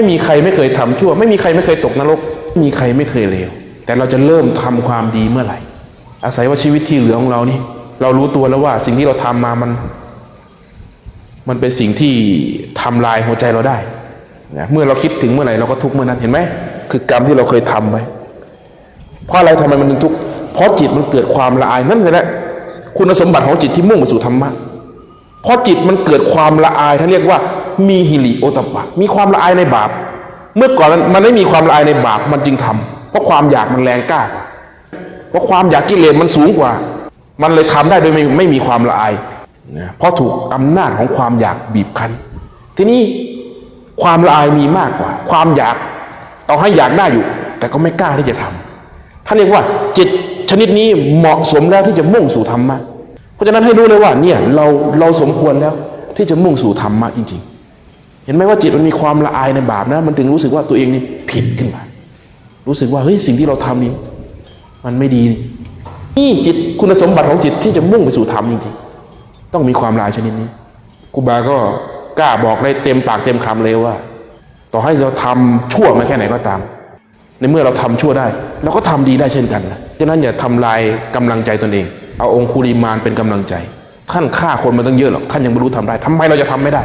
ไม่มีใครไม่เคยทำชั่ว ไม่มีใครไม่เคยตกนรกไม่มีใครไม่เคยเลวแต่เราจะเริ่มทำความดีเมื่อไหร่ อาศัยว่าชีวิตที่เหลือของเรานี่ เรารู้ตัวแล้วว่าสิ่งที่เราทำมามัน มันเป็นสิ่งที่ทำลายหัวใจเราได้นะเมื่อเราคิดถึงเมื่อไหร่เราก็ทุกเมื่อนั้นเห็นไหมคือกรรมที่เราเคยทำไว้เพราะอะไรทำไมมันถึงทุกข์เพราะจิตมันเกิดความละอายนั่นแหละคุณสมบัติของจิตที่มุ่งไปสู่ธรรมะเพราะจิตมันเกิดความละอายท่านเรียกว่า มีฮิริโอตปะ มีความละอายในบาป เมื่อก่อนมันไม่มีความละอายในบาปมันจึงทำเพราะความอยากมันแรงกล้า เพราะความอยากกิเลสมันสูงกว่า มันเลยทำได้โดยไม่ไม่มีความละอายนะเพราะถูกอำนาจของความอยากบีบคั้น ทีนี้ความละอายมีมากกว่า ความอยากต่อให้อยากได้อยู่ แต่ก็ไม่กล้าที่จะทำท่านเรียกว่าจิตชนิดนี้เหมาะสมแล้วที่จะมุ่งสู่ธรรมะ เพราะฉะนั้นให้รู้เลยว่าเนี่ยเราเราสมควรแล้วที่จะมุ่งสู่ธรรมะจริง ๆ ห็นไหมว่าจิตมันมีความละอายในบาปนะ มันถึงรู้สึกว่าตัวเองนี่ผิดขึ้นมา รู้สึกว่าเฮ้ยสิ่งที่เราทำนี่มันไม่ดีนี่จิตคุณสมบัติของจิตที่จะมุ่งไปสู่ธรรมจริงๆต้องมีความลายชนิดนี้ครูบาก็กล้าบอกได้เต็มปากเต็มคำเลยว่า ต่อให้เราทำชั่วมาแค่ไหนก็ตาม ในเมื่อเราทำชั่วได้เราก็ทำดีได้เช่นกันนะฉะนั้นอย่าทำลายกำลังใจตนเอง เอาองคุลิมานเป็นกำลังใจ ท่านฆ่าคนมาตั้งเยอะหรอกท่านยังไม่รู้ทำได้ทำไมเราจะทำไม่ได้